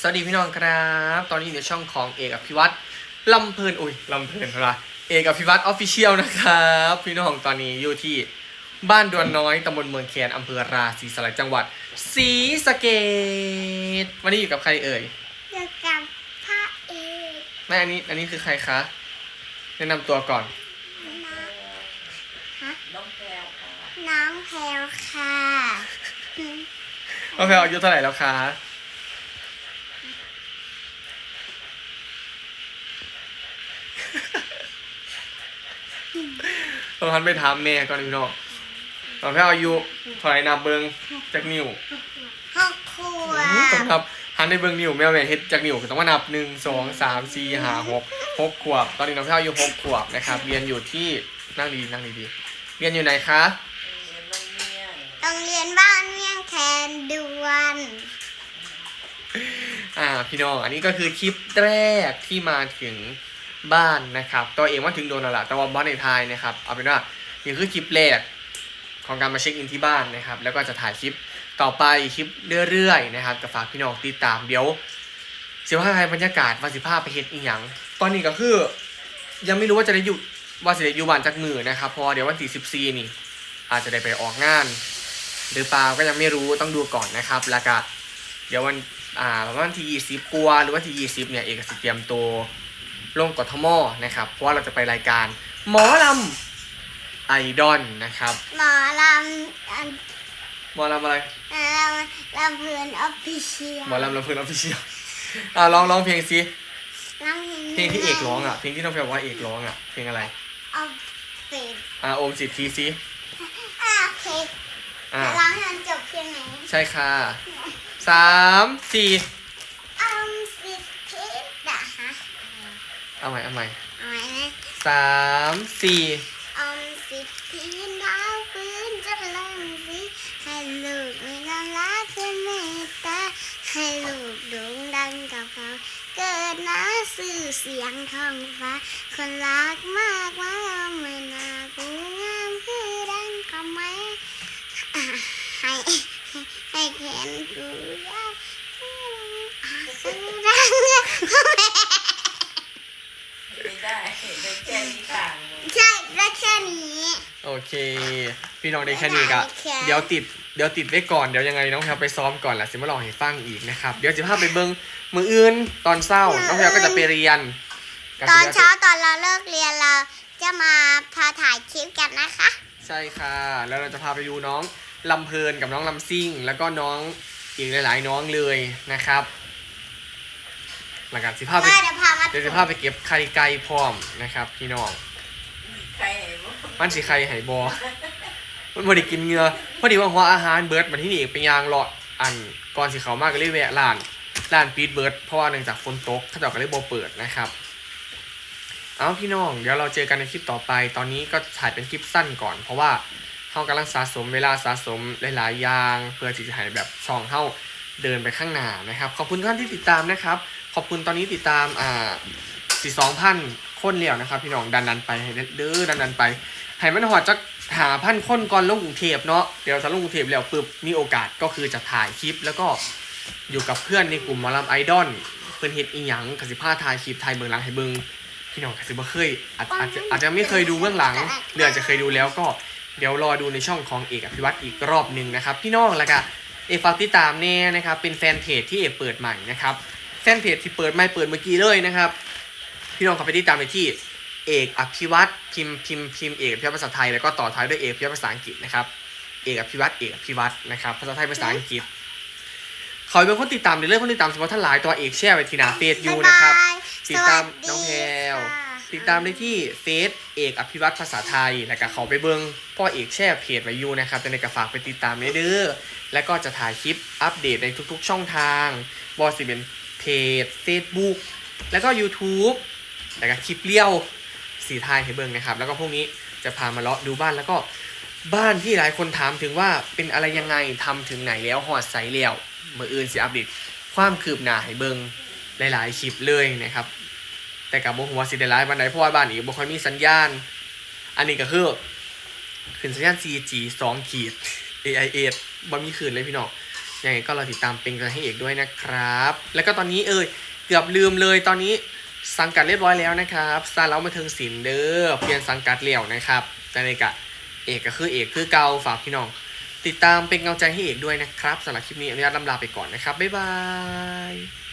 สวัสดีพี่น้องครับ ตอนนี้อยู่ในช่องของเอกอภิวัตรลำเพลินอุ้ยลำเพลินอะไรเอกอภิวัตรออฟฟิเชียลนะครับ พี่น้องตอนนี้อยู่ที่บ้านดวนน้อยตำบลเมืองแคนอำเภอราศีสไลยจังหวัดศรีสะเกษวันนี้อยู่กับใครเอ่ยอยู่กับพระเอกแม่อันนี้อันนี้คือใครคะแนะนำตัวก่อนน้องฮะน้องแพรวค่ะน้องแพลวค่ะน้องแพลวอายุเท่าไหร่แล้วคะ ต้องหันไปถามแม่ก่อนพี่น้องน้องแพลวอายุเท่าไหร่นับเบิงจากนิ้วหกขวอู้ต้องบนับหันในเบิงนิ้วแม่แม่เฮ็ดจากนิ้วก็ต้องมานับหนึ่งสองสามสี่ห้าหกหกขวบ ตอนนี้น้องแพลวอายุหกขวบนะครับเรียนอยู่ที่นั่งดีนั่งดีๆเรียนอยู่ไหนคะโรงเรียนโรงเรียนโรงเรียนบ้านเมี่ยงแคนดวนอ่าพี่น้องอันนี้ก็คือคลิปแรกที่มาถึง บ้านนะครับ ตัวเองว่าถึงโดนแล้วล่ะแต่ว่าบอสในไทยนะครับ เอาเป็นว่านี่คือคลิปแรกของการมาเช็คอินที่บ้านนะครับ แล้วก็จะถ่ายคลิปต่อไปคลิปเรื่อยๆนะครับกับฝากพี่น้องติดตามเดี๋ยวสิว่าให้บรรยากาศว่าสิภาพไปเฮ็ดอีหยังตอนนี้ก็คือ ยังไม่รู้ว่าจะได้อยู่ว่าสิได้อยู่บ้านจากมือนะครับพราะว่าเดี๋ยววันที่สิบสี่นี่ อาจจะได้ไปออกงาน หรือเปล่าก็ยังไม่รู้ต้องดูก่อนนะครับแล้วก็เดี๋ยววันอ่าประมาณวันที่ยี่สิบกัวาหรือวันที่ยี่สิบเนี่ยเอกสิเตรียมตัว ลงกทมนะครับ เพราะว่าเราจะไปรายการ หมอลำไอดอลนะครับ หมอลำอันหมอลำอะไรลำลำเพลินออฟฟิเชียลหมอลำลำเพลินออฟฟิเชียลอ่าร้องร้องเพลงสิน้องเพลงที่เอกร้องอะเพลงที่น้องแพรบอกว่าเอกร้องอะเพลงอะไรออฟฟิศอ่าโอมสิทธีสิอะโอเคอ่าร้องให้มันจบเพียงไหนใช่ค่ะสามสี่ ออมสิทธิดะฮะ เอาใหม่เอาใหม่เอาไหมนะสามสี่อมสิทธิดาวฟื้นจะเริ่มสิให้ลูกมีความรักเป็นเมตตาให้ลูกโด่งดังกับเขา เกิดนะสื่อเสียงท้องฟ้า คนรักมากว่าเมื่อนากูงามคือดังคำไม้อะให้ให้แขนกูยาวคือดังไม่ได้ได้แค่นี้ต่างหมด ใช่ได้แค่นี้ โอเค พี่น้องได้แค่นี้ก็โอเคเดี๋ยวติดเดี๋ยวติดไว้ก่อนเดี๋ยวยังไงน้องแพลวไปซ้อมก่อนแหละสิมาลองให้ฟังอีกนะครับเดี๋ยวจะพาไปเบิ้งมืออื่นตอนเศร้าน้องแพลวก็จะไปเรียนก็ตอนสิเช้าตอนเราเลิกเรียนเราจะมาพาถ่ายคลิปกันนะคะ ใช่ค่ะ แล้วเราจะพาไปดูน้องลำเพลินกับน้องลำซิ่ง แล้วก็น้องอีกหลาย ๆ น้องเลยนะครับหลังจากสิภาพไปได้เดี๋ยวพามาเดี๋ยวสิภาพไปเก็บไข่ไก่พร้อมนะครับ พี่น้อง ใครไหนบ้าง มันสิไข่ไหบอมันบ่ได้กินเหงือพอดีว่าหัวอาหารเบิร์ดมาที่นี่เป็นยางเลาะอันก่อนสิเขามากก็เลยแวะร้านร้านปีดเบิร์ดเพราะว่าเนื่องจากฝนตกเขาเจ้าก็เลยบ่เปิดนะครับเอาพี่น้องเดี๋ยวเราเจอกันในคลิปต่อไป ตอนนี้ก็ถ่ายเป็นคลิปสั้นก่อน เพราะว่าเขากำลังสะสมเวลาสะสมหลายๆอย่าง เพื่อที่จะให้แบบช่องเขาเดินไปข้างหน้านะครับ ขอบคุณท่านที่ติดตามนะครับ ขอบคุณตอนนี้ติดตามอ่าสี่สองพันคนแล้วนะครับ พี่น้องดันดันไปให้เด้อดันดันไป ให้มันหอดจักหาพันคนก่อนลงกรุงเทพเนาะเดี๋ยวถ้าลงกรุงเทพแล้วปึ๊บมีโอกาสก็คือจะถ่ายคลิป แล้วก็อยู่กับเพื่อนในกลุ่มมอลำไอดอลเพื่อนเฮ็ดอีหยังกสิพาถ่ายคลิปถ่ายเบื้องหลังให้เบิ่งพี่น้องกสิบ่เคยอาจอาจจะอาจจะไม่เคยดูเบื้องหลังหรืออาจจะเคยดูแล้วก็เดี๋ยวรอดูในช่องของเอกอภิวัตอีกรอบหนึ่งนะครับ พี่น้องแล้วก็เอกฝากติดตามแน่นะครับเป็นแฟนเพจที่เอกเปิดใหม่นะครับแฟนเพจที่เปิดใหม่เปิดเมื่อกี้เลยนะครับ พี่น้องเข้าไปติดตามไปที่ เอกอภิวัตพิมพ์พิมพ์พิมพ์เอกอภิวัตภาษาไทยแล้วก็ต่อท้ายด้วยเอกอภิวัตภาษาอังกฤษนะครับเอกอภิวัตเอกอภิวัตนะครับภาษาไทยภาษาอังกฤษขอเป็นคนติดตามในเรื่องคนติดตามเฉพาะท่านหลายตัวเอกแชร์ไว้ที่หน้าเฟซอยู่นะครับบ๊ายบายติดตามน้องแพรวสวัสดีค่ะติดตามได้ที่เฟซเอกอภิวัตภาษาไทยแล้วก็เขาไปเบิ้งพ่อเอกแชร์เพจไว้อยู่นะครับจะในกระฝากไปติดตามเด้อแล้วก็จะถ่ายคลิปอัปเดตในทุกๆ ช่องทางบอสิเป็นเพจ Facebook แล้วก็ YouTube แล้วก็คลิปเลี้ยว สีไทยให้เบิ่งนะครับ แล้วก็พวกนี้จะพามาเลาะดูบ้านแล้วก็บ้านที่หลายคนถามถึงว่าเป็นอะไรยังไงทำถึงไหนแล้วหอดใสแล้วเมื่ออื่นสิอัปเดตความคืบหน้าให้เบิ่งหลาย ๆ คลิปเลยนะครับ แต่กับโมหัวสิเดไลน์บ้านไหนเพราะว่าบ้านอีกบ่ค่อยมีสัญญาณ อันนี้ก็คือขึ้นสัญญาณ 4G 2ขีด AIS บ่มีคืนเลยพี่น้องยังไงก็รอติดตามเป็นกำลังใจให้เอกด้วยนะครับ แล้วก็ตอนนี้เอ่ยเกือบลืมเลยตอนนี้ สังกัดเรียบร้อยแล้วนะครับซาเล้ามาเทิงศิลป์เด้อเปลี่ยนสังกัดเลี้ยวนะครับแต่ในกะเอกก็คือเอกคือเกาฝากพี่น้อง ติดตามเป็นกำลังใจให้เอกด้วยนะครับสำหรับคลิปนี้อนุญาตลำลาไปก่อนนะครับบ๊ายบาย